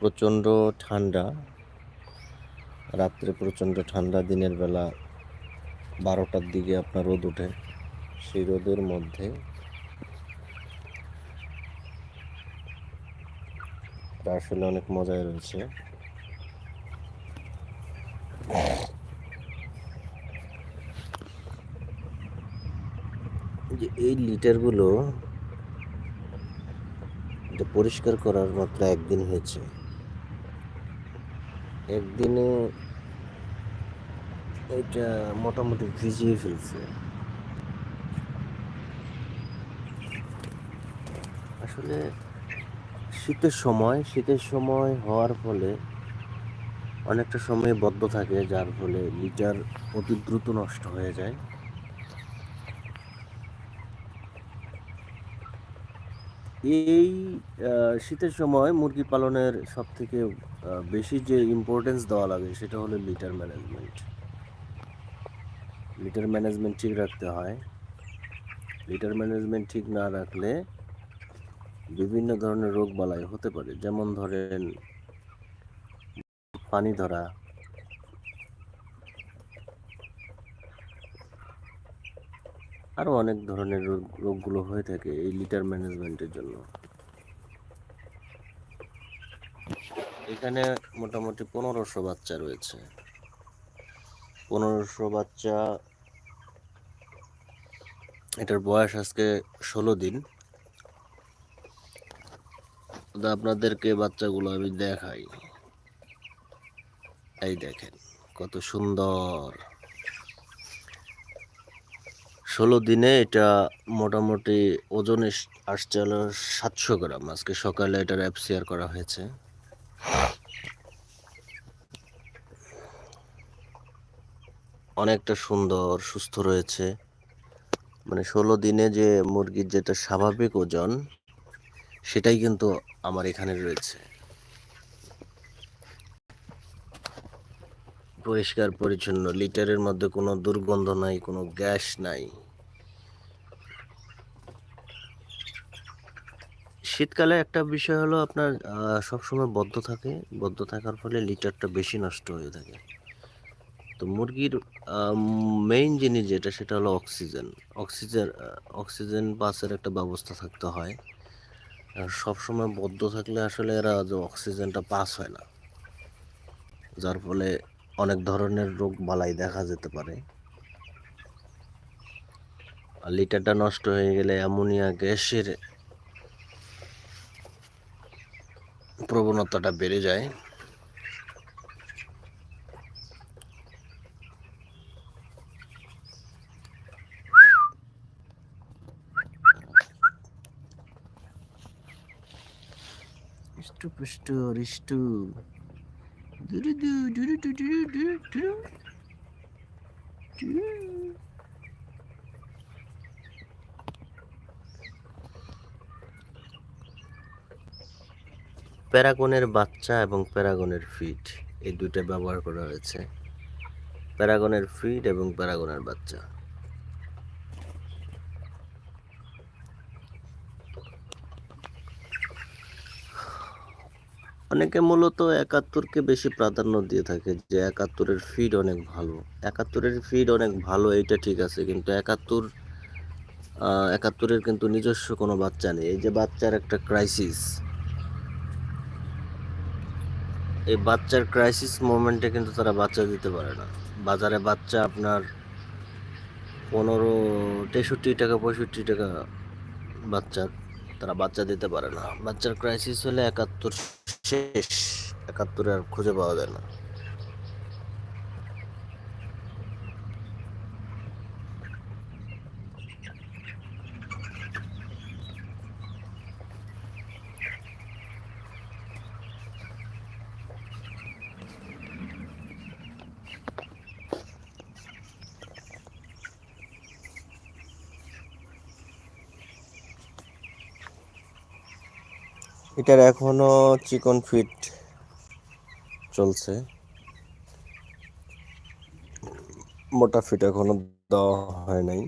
প্রচণ্ড ঠান্ডা, রাত্রে প্রচণ্ড ঠান্ডা, দিনের বেলা বারোটার দিকে আপনার রোদ ওঠে। সেই রোদের মধ্যে আসলে অনেক মজায় রয়েছে। যে এই লিটারগুলো পরিষ্কার করার মাত্র একদিন হয়েছে। একদিনে এটা মোটামুটি ভিজিয়ে ফেলছে। আসলে শীতের সময় শীতের সময় হওয়ার ফলে অনেকটা সময় বদ্ধ থাকে, যার ফলে লিটার অতি দ্রুত নষ্ট হয়ে যায়। এই শীতের সময় মুরগি পালনের সব থেকে বেশি যে ইম্পর্টেন্স দেওয়া লাগে সেটা হলো লিটার ম্যানেজমেন্ট লিটার ম্যানেজমেন্ট ঠিক রাখতে হয়। লিটার ম্যানেজমেন্ট ঠিক না রাখলে বিভিন্ন ধরনের রোগ বালাই হতে পারে। যেমন ধরেন পানি ধরা আরও অনেক ধরনের রোগ, রোগগুলো হয়ে থাকে এই লিটার ম্যানেজমেন্টের জন্য। এখানে মোটামুটি পনেরোশো বাচ্চা রয়েছে। পনেরোশো বাচ্চা, এটার বয়স আজকে ষোলো দিন। আপনাদেরকে বাচ্চাগুলো আমি দেখাই। এই দেখেন, কত সুন্দর। ষোলো দিনে এটা মোটামুটি ওজন আসছে হলো সাতশো গ্রাম। আজকে সকালে এটার অ্যাপ শেয়ার করা হয়েছে। অনেকটা সুন্দর, সুস্থ রয়েছে। মানে ষোলো দিনে যে মুরগির যেটা স্বাভাবিক ওজন, সেটাই কিন্তু আমার এখানে রয়েছে। পরিষ্কার, পরিচ্ছন্ন, লিটারের মধ্যে কোনো দুর্গন্ধ নাই, কোনো গ্যাস নাই। শীতকালে একটা বিষয় হলো আপনার সবসময় বদ্ধ থাকে। বদ্ধ থাকার ফলে লিটারটা বেশি নষ্ট হয়ে থাকে। তো মুরগির মেইন জিনিস যেটা, সেটা হলো অক্সিজেন। অক্সিজেন অক্সিজেন পাসের একটা ব্যবস্থা থাকতে হয়। সবসময় বদ্ধ থাকলে আসলে এরা যে অক্সিজেনটা পাস হয় না। যার ফলে অনেক ধরনের রোগ বালাই দেখা যেতে পারে। আর লিটারটা নষ্ট হয়ে গেলে অ্যামোনিয়া, গ্যাসের প্রবণতাটা বেড়ে যায় ইষ্টু পুষ্টু রিষ্টু দুরুদু দুরুদু দুরুদু দুরু। দুরু। প্যারাগনের বাচ্চা এবং প্যারাগনের ফিড এই দুইটা ব্যবহার করা হয়েছে। প্যারাগনের ফিড এবং প্যারাগনের বাচ্চা। অনেকে মূলত একাত্তরকে বেশি প্রাধান্য দিয়ে থাকে যে একাত্তরের ফিড অনেক ভালো। একাত্তরের ফিড অনেক ভালো, এইটা ঠিক আছে, কিন্তু একাত্তর একাত্তরের কিন্তু নিজস্ব কোনো বাচ্চা নেই। এই যে বাচ্চার একটা ক্রাইসিস এই বাচ্চার ক্রাইসিস মোমেন্টে কিন্তু তারা বাচ্চা দিতে পারে না। বাজারে বাচ্চা আপনার পনেরো, তেষট্টি টাকা, পঁয়ষট্টি টাকা বাচ্চা, তারা বাচ্চা দিতে পারে না। বাচ্চার ক্রাইসিস হলে একাত্তর শেষ। একাত্তরে আর খুঁজে পাওয়া যায় না। এটার এখনও চিকন ফিট চলছে। মোটা ফিট এখনও দেওয়া হয় নাই।